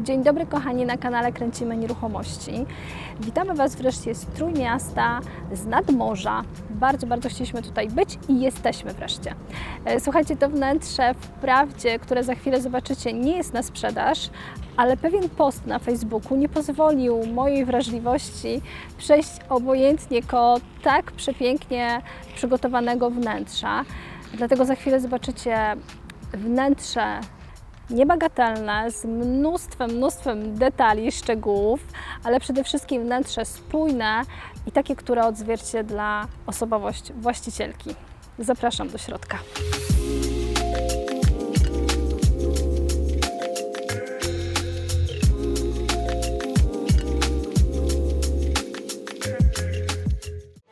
Dzień dobry kochani na kanale Kręcimy Nieruchomości. Witamy Was wreszcie z Trójmiasta, z nadmorza. Bardzo, bardzo chcieliśmy tutaj być i jesteśmy wreszcie. E, Słuchajcie, to wnętrze wprawdzie, które za chwilę zobaczycie, nie jest na sprzedaż, ale pewien post na Facebooku nie pozwolił mojej wrażliwości przejść obojętnie koło tak przepięknie przygotowanego wnętrza. Dlatego za chwilę zobaczycie wnętrze niebagatelne, z mnóstwem, mnóstwem detali, szczegółów, ale przede wszystkim wnętrze spójne i takie, które odzwierciedla osobowość właścicielki. Zapraszam do środka.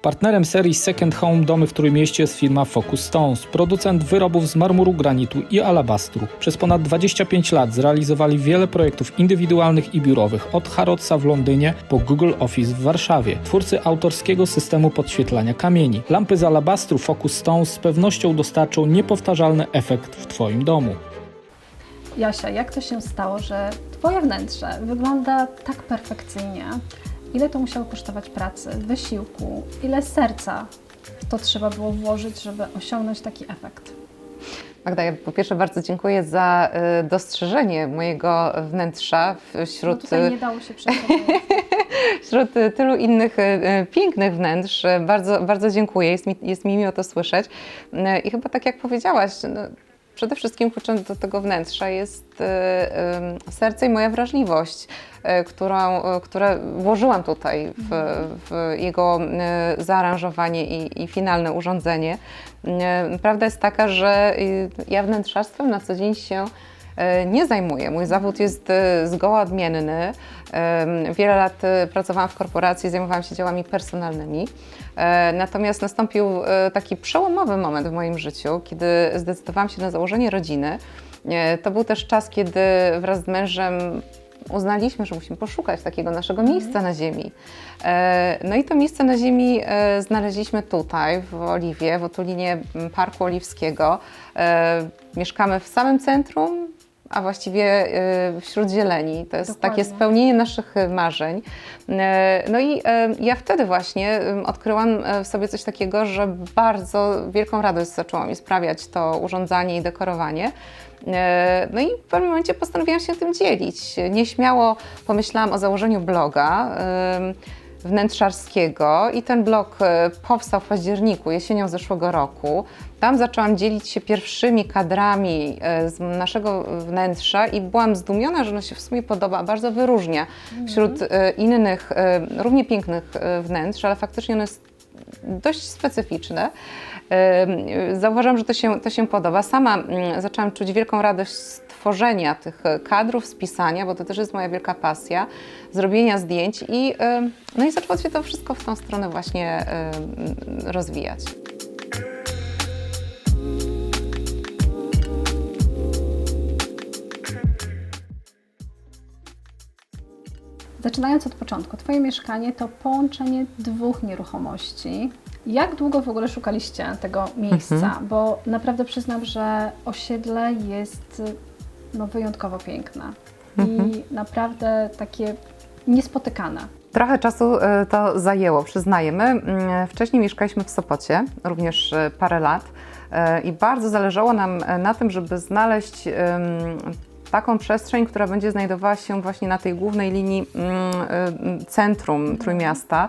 Partnerem serii Second Home Domy w Trójmieście jest firma Focus Stones, producent wyrobów z marmuru, granitu i alabastru. Przez ponad 25 lat zrealizowali wiele projektów indywidualnych i biurowych, od Harrodsa w Londynie po Google Office w Warszawie. Twórcy autorskiego systemu podświetlania kamieni. Lampy z alabastru Focus Stones z pewnością dostarczą niepowtarzalny efekt w Twoim domu. Jasia, jak to się stało, że Twoje wnętrze wygląda tak perfekcyjnie? Ile to musiało kosztować pracy, wysiłku, ile serca w to trzeba było włożyć, żeby osiągnąć taki efekt? Magda, ja po pierwsze bardzo dziękuję za y, dostrzeżenie mojego wnętrza No wśród, tutaj nie dało się przekonać. wśród y, tylu innych y, y, pięknych wnętrz. Y, Bardzo, bardzo dziękuję, jest mi, jest mi miło to słyszeć. Y, I chyba tak jak powiedziałaś, no, przede wszystkim kluczem do tego wnętrza jest y, y, serce i moja wrażliwość, y, którą, które włożyłam tutaj w, w jego zaaranżowanie i, i finalne urządzenie. Prawda jest taka, że ja wnętrzarstwem na co dzień się nie zajmuję. Mój zawód jest y, zgoła odmienny. Wiele lat y, pracowałam w korporacji, zajmowałam się działami personalnymi. E, Natomiast nastąpił e, taki przełomowy moment w moim życiu, kiedy zdecydowałam się na założenie rodziny. E, To był też czas, kiedy wraz z mężem uznaliśmy, że musimy poszukać takiego naszego miejsca na ziemi. E, No i to miejsce na ziemi e, znaleźliśmy tutaj, w Oliwie, w otulinie Parku Oliwskiego. E, Mieszkamy w samym centrum, a właściwie e, wśród zieleni. To jest Dokładnie. takie spełnienie naszych e, marzeń. E, No i ja wtedy właśnie odkryłam w sobie coś takiego, że bardzo wielką radość zaczęło mi sprawiać to urządzanie i dekorowanie. No i w pewnym momencie postanowiłam się tym dzielić. Nieśmiało pomyślałam o założeniu bloga wnętrzarskiego i ten blog e, powstał w październiku, jesienią zeszłego roku. Tam zaczęłam dzielić się pierwszymi kadrami e, z naszego wnętrza i byłam zdumiona, że ono się w sumie podoba, bardzo wyróżnia wśród e, innych, równie pięknych wnętrz, ale faktycznie ono jest dość specyficzne. Zauważam, że to się, to się podoba. Sama mm, zaczęłam czuć wielką radość z tworzenia tych e, kadrów, z pisania, bo to też jest moja wielka pasja, zrobienia zdjęć i, no i zaczęło się to wszystko w tą stronę właśnie rozwijać. Zaczynając od początku, Twoje mieszkanie to połączenie dwóch nieruchomości. Jak długo w ogóle szukaliście tego miejsca? Mhm. Bo naprawdę przyznam, że osiedle jest no, wyjątkowo piękne Mhm. i naprawdę takie niespotykane. Trochę czasu e, to zajęło, przyznaję. My mm, wcześniej mieszkaliśmy w Sopocie, również e, parę lat e, i bardzo zależało nam e, na tym, żeby znaleźć taką przestrzeń, która będzie znajdowała się właśnie na tej głównej linii mm, e, centrum Trójmiasta. Em,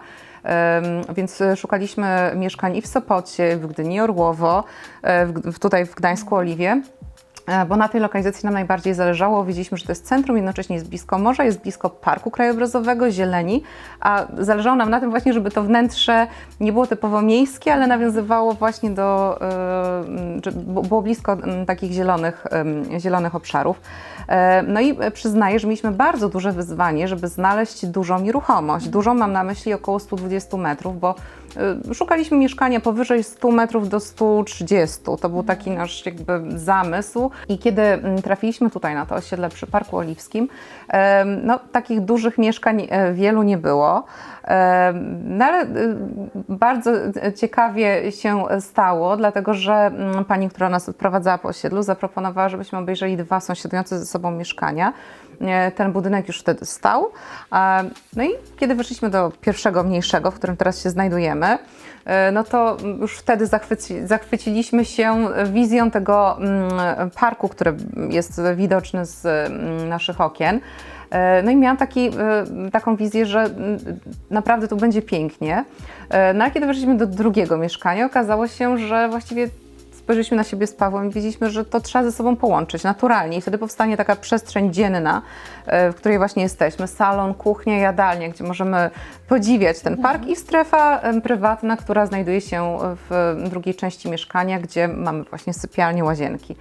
Więc szukaliśmy mieszkań i w Sopocie, w Gdyni Orłowo, e, tutaj w Gdańsku Oliwie. E, bo na tej lokalizacji nam najbardziej zależało. Widzieliśmy, że to jest centrum, jednocześnie jest blisko morza, jest blisko parku krajobrazowego, zieleni, a zależało nam na tym właśnie, żeby to wnętrze nie było typowo miejskie, ale nawiązywało właśnie do, e, było blisko takich zielonych, zielonych obszarów. E, No i przyznaję, że mieliśmy bardzo duże wyzwanie, żeby znaleźć dużą nieruchomość. Dużą mam na myśli około 120 metrów, bo szukaliśmy mieszkania powyżej 100 metrów do 130. To był taki nasz jakby zamysł. I kiedy mm, trafiliśmy tutaj na to osiedle przy Parku Oliwskim, no takich dużych mieszkań e, wielu nie było. No ale y, bardzo ciekawie się stało, dlatego że mm, pani, która nas odprowadzała po osiedlu, zaproponowała, żebyśmy obejrzeli dwa sąsiadujące ze sobą mieszkania. e, ten budynek już wtedy stał. E, No i kiedy weszliśmy do pierwszego mniejszego, w którym teraz się znajdujemy, e, no to już wtedy zachwyci, zachwyciliśmy się wizją tego mm, parku, który jest widoczny z mm, naszych okien. E, No i miałam taki, e, taką wizję, że mm, naprawdę tu będzie pięknie. E, No a kiedy weszliśmy do drugiego mieszkania, okazało się, że właściwie spojrzeliśmy na siebie z Pawłem i wiedzieliśmy, że to trzeba ze sobą połączyć naturalnie. I wtedy powstanie taka przestrzeń dzienna, e, w której właśnie jesteśmy. Salon, kuchnia, jadalnia, gdzie możemy podziwiać ten park i strefa prywatna, która znajduje się w drugiej części mieszkania, gdzie mamy właśnie sypialnię, łazienki.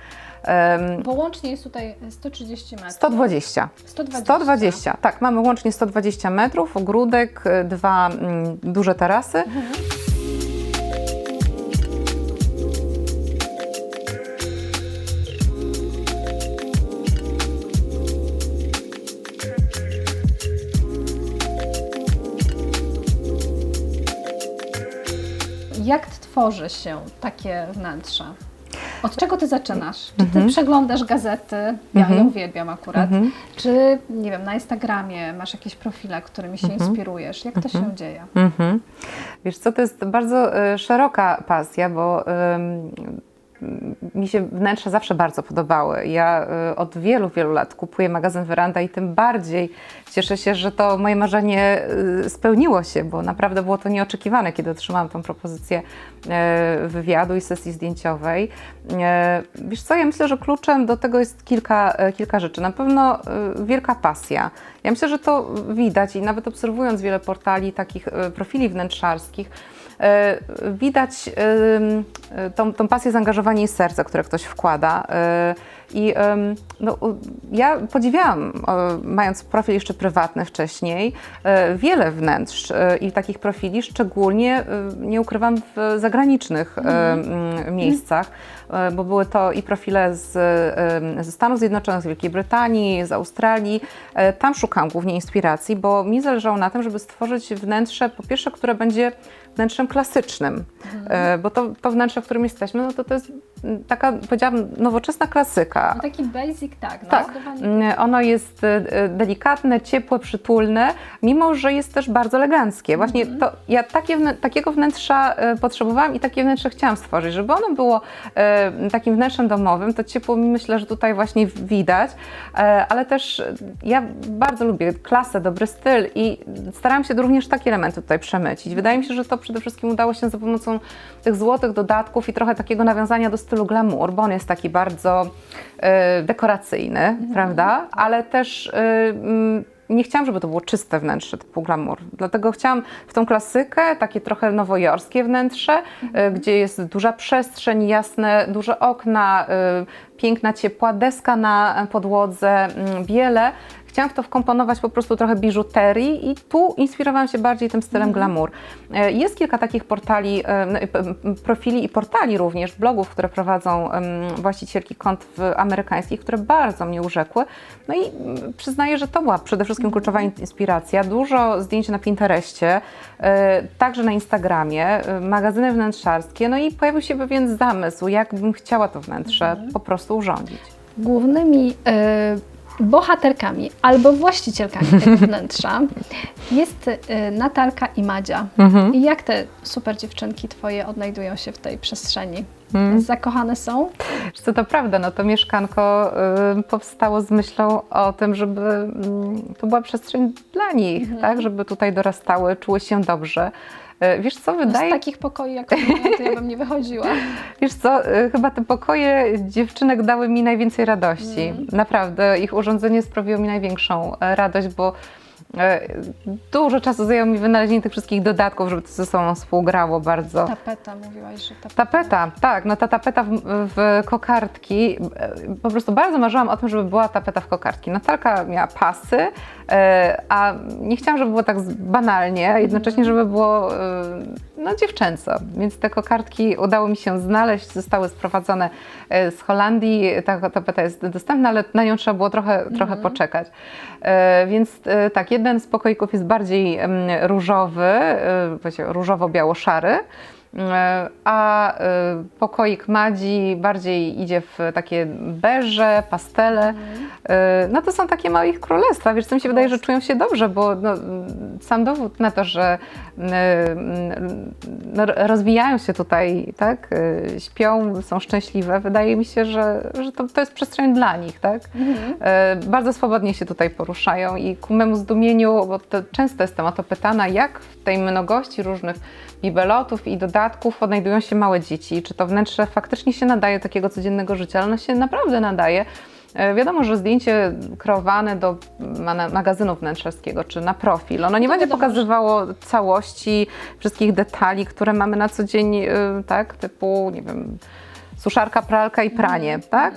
Bo łącznie jest tutaj 130 metrów. 120. 120. 120, tak, mamy łącznie 120 metrów, ogródek, y, dwa mm, duże tarasy. Jak tworzy się takie wnętrze? Od czego ty zaczynasz? Czy ty Mhm. przeglądasz gazety? Ja je uwielbiam akurat. Mhm. Czy, nie wiem, na Instagramie masz jakieś profile, którymi się inspirujesz? Jak to się dzieje? Mhm. Wiesz co, to jest bardzo y, szeroka pasja, bo ym, mi się wnętrza zawsze bardzo podobały. Ja y, od wielu, wielu lat kupuję magazyn Veranda i tym bardziej cieszę się, że to moje marzenie y, spełniło się, bo naprawdę było to nieoczekiwane, kiedy otrzymałam tą propozycję y, wywiadu i sesji zdjęciowej. Wiesz co, ja myślę, że kluczem do tego jest kilka, kilka rzeczy. Na pewno wielka pasja. Ja myślę, że to widać i nawet obserwując wiele portali, takich profili wnętrzarskich, widać ym, e, tą, tą pasję, zaangażowanie i serce, które ktoś wkłada. E, I no, ja podziwiałam, e, mając profil jeszcze prywatny wcześniej, e, wiele wnętrz e, i takich profili, szczególnie, e, nie ukrywam, w zagranicznych e, mm, miejscach, e, bo były to i profile z, e, ze Stanów Zjednoczonych, z Wielkiej Brytanii, z Australii. E, Tam szukałam głównie inspiracji, bo mi zależało na tym, żeby stworzyć wnętrze, po pierwsze, które będzie wnętrzem klasycznym, e, bo to, to wnętrze, w którym jesteśmy, no to to jest mm, taka, powiedziałabym, nowoczesna klasyka. No taki basic, tak. No, Tak, zdecydowanie. Mm, ono jest e, e, delikatne, ciepłe, przytulne, mimo że jest też bardzo eleganckie. Właśnie Mhm. to, ja takie, takiego wnętrza potrzebowałam i takie wnętrze chciałam stworzyć, żeby ono było takim wnętrzem domowym, to ciepło myślę, że tutaj właśnie widać, ale też ja bardzo lubię klasę, dobry styl i starałam się również takie elementy tutaj przemycić. Wydaje mi się, że to przede wszystkim udało się za pomocą tych złotych dodatków i trochę takiego nawiązania do stylu glamour, bo on jest taki bardzo e, dekoracyjny, prawda? Ale też e, mm, nie chciałam, żeby to było czyste wnętrze typu glamour. Dlatego chciałam w tą klasykę, takie trochę nowojorskie wnętrze, e, gdzie jest duża przestrzeń, jasne, duże okna, e, piękna, ciepła deska na podłodze, mm, biele. Chciałam w to wkomponować po prostu trochę biżuterii i tu inspirowałam się bardziej tym stylem glamour. E, Jest kilka takich portali, e, profili i portali również, blogów, które prowadzą właścicielki kont w- amerykańskich, które bardzo mnie urzekły. No i przyznaję, że to była przede wszystkim kluczowa in- inspiracja. Dużo zdjęć na Pinterestie, e, także na Instagramie, magazyny wnętrzarskie, no i pojawił się pewien zamysł, jak bym chciała to wnętrze po prostu urządzić. Głównymi e, bohaterkami albo właścicielkami tego wnętrza jest e, Natalka i Madzia. I jak te super dziewczynki twoje odnajdują się w tej przestrzeni? Zakochane są? Co to prawda, no to mieszkanko y, powstało z myślą o tym, żeby mm, to była przestrzeń dla nich, tak, żeby tutaj dorastały, czuły się dobrze. Y, Wiesz co, No, wydaje z takich pokoi jak moje, to ja bym nie wychodziła. Wiesz co, y, chyba te pokoje dziewczynek dały mi najwięcej radości. Naprawdę, ich urządzenie sprawiło mi największą e, radość, bo e, dużo czasu zajęło mi wynalezienie tych wszystkich dodatków, żeby to ze sobą współgrało bardzo. Tapeta, mówiłaś, że tapeta. Tapeta, tak, no ta tapeta w, w kokardki, e, po prostu bardzo marzyłam o tym, żeby była tapeta w kokardki. Natalka miała pasy, e, a nie chciałam, żeby było tak banalnie, a jednocześnie, żeby było e, no, dziewczęco. Więc te kokardki udało mi się znaleźć, zostały sprowadzone e, z Holandii. Ta tapeta jest dostępna, ale na nią trzeba było trochę, trochę poczekać. E, Więc e, tak, jeden z pokoików jest bardziej em, różowy, e, różowo-biało-szary. E, A e, pokoik Madzi bardziej idzie w takie beże, pastele. E, No to są takie małe ich królestwa. Wiesz, co mi się wydaje, że czują się dobrze, bo no, sam dowód na to, że no, rozwijają się tutaj, tak, śpią, są szczęśliwe, wydaje mi się, że, że to, to jest przestrzeń dla nich, tak. E, Bardzo swobodnie się tutaj poruszają i ku memu zdumieniu, bo to często jestem o to pytana, jak w tej mnogości różnych bibelotów i dodatków odnajdują się małe dzieci, czy to wnętrze faktycznie się nadaje takiego codziennego życia, ale ono się naprawdę nadaje. E, Wiadomo, że zdjęcie kreowane do ma- magazynu wnętrzarskiego czy na profil, ono nie będzie pokazywało całości, wszystkich detali, które mamy na co dzień, y, tak, typu, nie wiem, suszarka, pralka i pranie, tak?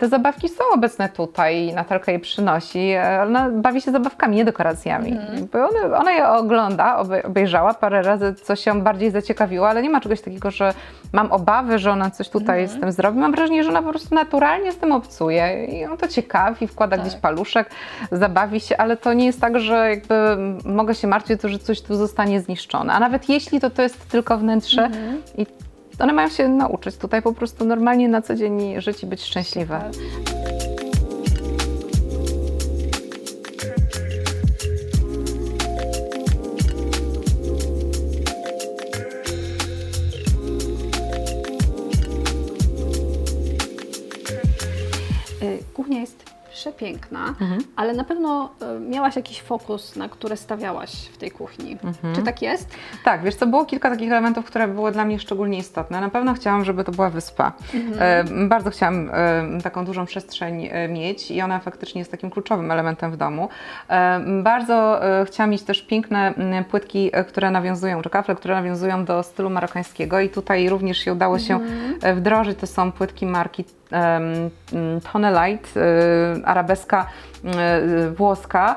Te zabawki są obecne tutaj, Natalka je przynosi, ona bawi się zabawkami, nie dekoracjami. Bo Ona, ona je ogląda, obe- obejrzała parę razy, co się bardziej zaciekawiło, ale nie ma czegoś takiego, że mam obawy, że ona coś tutaj z tym zrobi. Mam wrażenie, że ona po prostu naturalnie z tym obcuje i ją to ciekawi, wkłada gdzieś paluszek, zabawi się, ale to nie jest tak, że jakby mogę się martwić, że coś tu zostanie zniszczone. A nawet jeśli, to to jest tylko wnętrze i one mają się nauczyć tutaj po prostu normalnie na co dzień żyć i być szczęśliwe. Przepiękna, Mhm. ale na pewno y, miałaś jakiś fokus, na które stawiałaś w tej kuchni. Mhm. Czy tak jest? Tak, wiesz co, było kilka takich elementów, które były dla mnie szczególnie istotne. Na pewno chciałam, żeby to była wyspa. E, bardzo chciałam e, taką dużą przestrzeń e, mieć i ona faktycznie jest takim kluczowym elementem w domu. E, bardzo e, chciałam mieć też piękne płytki, e, które nawiązują, czy kafle, które nawiązują do stylu marokańskiego i tutaj również się udało się e, wdrożyć. To są płytki marki Tonelite, e, arabeska e, włoska.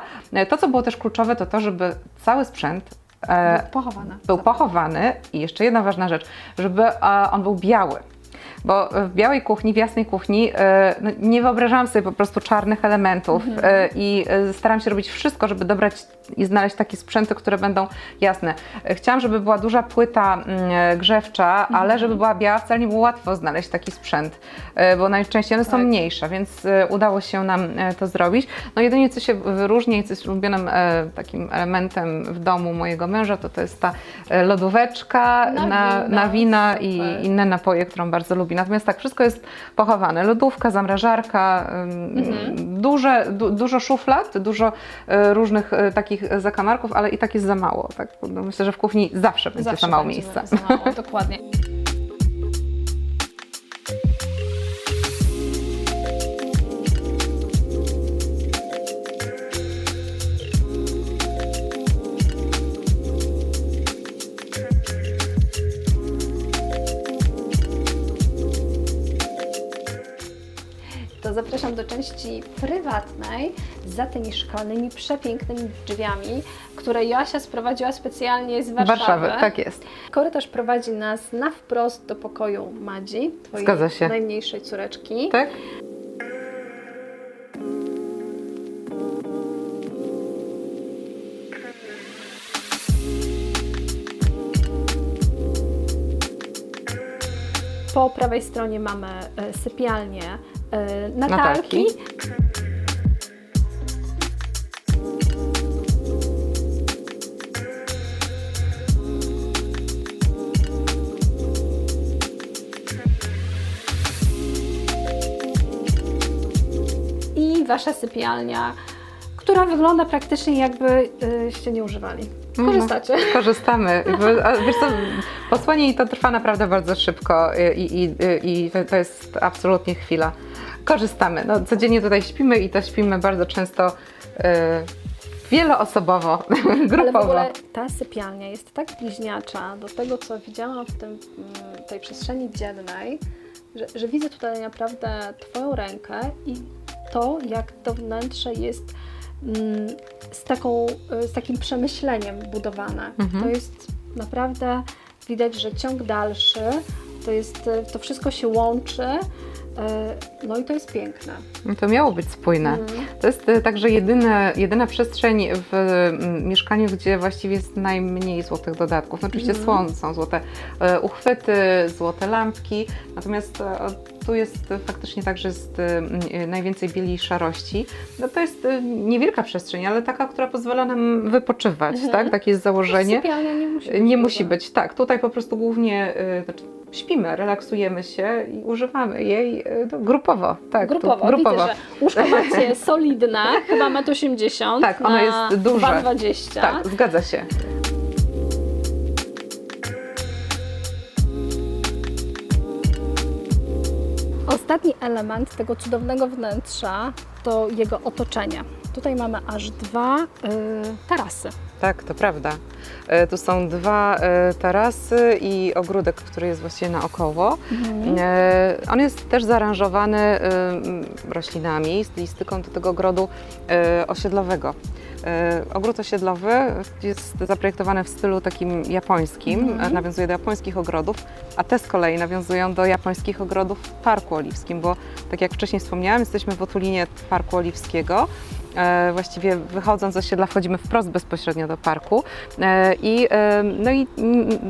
To, co było też kluczowe, to to, żeby cały sprzęt e, Pochowana. był pochowany i jeszcze jedna ważna rzecz, żeby on był biały. Bo w białej kuchni, w jasnej kuchni e, no, nie wyobrażałam sobie po prostu czarnych elementów e, i e, staram się robić wszystko, żeby dobrać i znaleźć takie sprzęty, które będą jasne. Chciałam, żeby była duża płyta mm, grzewcza, ale żeby była biała, wcale nie było łatwo znaleźć taki sprzęt, bo najczęściej one są Tak. mniejsze, więc udało się nam to zrobić. No jedynie co się wyróżnia i co jest ulubionym takim elementem w domu mojego męża, to to jest ta lodóweczka Na na, wina, na wina i inne napoje, którą bardzo lubi. Natomiast tak, wszystko jest pochowane. Lodówka, zamrażarka, Mhm. duże, du, dużo szuflad, dużo e, różnych e, takich zakamarków, ale i tak jest za mało. Tak? Myślę, że w kuchni zawsze będzie Zawsze za mało będzie miejsca. Za mało, dokładnie. zapraszam do części prywatnej za tymi szklanymi, przepięknymi drzwiami, które Joasia sprowadziła specjalnie z Warszawy. Warszawy, tak jest. Korytarz prowadzi nas na wprost do pokoju Madzi, twojej najmniejszej córeczki. Tak? Po prawej stronie mamy e, sypialnię Natalki. Natalki. i wasza sypialnia, która wygląda praktycznie jakby e, się nie używali. Korzystacie? No, korzystamy. Wiesz co, posłanie i to trwa naprawdę bardzo szybko i, i, i to jest absolutnie chwila. Korzystamy. No, codziennie tutaj śpimy i to śpimy bardzo często y, wieloosobowo, Ale w grupowo. ogóle ta sypialnia jest tak bliźniacza do tego, co widziałam w tym, mm, tej przestrzeni dziennej, że, że widzę tutaj naprawdę Twoją rękę i to, jak to wnętrze jest mm, z, taką, y, z takim przemyśleniem budowane. Mhm. To jest naprawdę widać, że ciąg dalszy, to, jest, y, to wszystko się łączy No i to jest piękne. No To miało być spójne. Mm. To jest e, także jedyne, jedyna przestrzeń w mieszkaniu, gdzie właściwie jest najmniej złotych dodatków. No oczywiście Mhm. są, są złote e, uchwyty, złote lampki, natomiast e, tu jest e, faktycznie tak, że jest e, e, najwięcej bieli i szarości. No to jest e, niewielka przestrzeń, ale taka, która pozwala nam wypoczywać, Mhm. tak? Takie jest założenie. Sypialnia nie musi być. Nie musi być, tak. Tutaj po prostu głównie znaczy śpimy, relaksujemy się i używamy jej y, no, grupowo. Tak, tu- Grupowo. grupowo. Widzę, że łóżko macie solidne, chyba 1,80 m. Tak, ono jest duże. 2,20 Tak, zgadza się. Ostatni element tego cudownego wnętrza to jego otoczenie. Tutaj mamy aż dwa y, tarasy. Tak, to prawda. E, Tu są dwa e, tarasy i ogródek, który jest właściwie naokoło. E, On jest też zaaranżowany roślinami, stylistyką do tego ogrodu osiedlowego. Ogród osiedlowy jest zaprojektowany w stylu takim japońskim, Mhm. nawiązuje do japońskich ogrodów, a te z kolei nawiązują do japońskich ogrodów w Parku Oliwskim, bo tak jak wcześniej wspomniałam, jesteśmy w otulinie Parku Oliwskiego. E, Właściwie wychodząc z osiedla wchodzimy wprost bezpośrednio do parku E, i, e, no i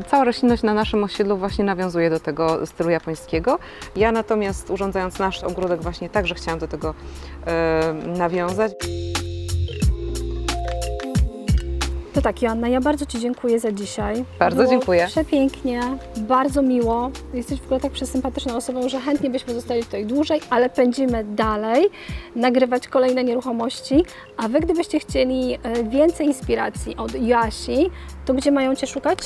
cała roślinność na naszym osiedlu właśnie nawiązuje do tego stylu japońskiego. Ja natomiast urządzając nasz ogródek właśnie także chciałam do tego nawiązać. To tak, Joanna, ja bardzo Ci dziękuję za dzisiaj. Bardzo Było dziękuję. Przepięknie, bardzo miło. Jesteś w ogóle tak przesympatyczną osobą, że chętnie byśmy zostali tutaj dłużej, ale pędzimy dalej, nagrywać kolejne nieruchomości. A Wy, gdybyście chcieli e, więcej inspiracji od Joasi, to gdzie mają Cię szukać?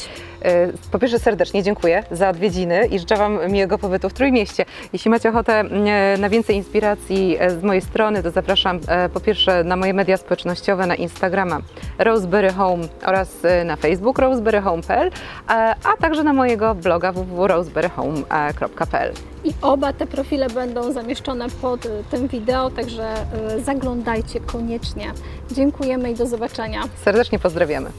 E, Po pierwsze serdecznie dziękuję za odwiedziny i życzę Wam miłego pobytu w Trójmieście. Jeśli macie ochotę e, na więcej inspiracji e, z mojej strony, to zapraszam po pierwsze na moje media społecznościowe, na Instagrama Roseberry Home oraz na Facebook roseberryhome.pl, a, także na mojego bloga www.roseberryhome.pl. I oba te profile będą zamieszczone pod tym wideo, także zaglądajcie koniecznie. Dziękujemy i do zobaczenia. Serdecznie pozdrawiamy.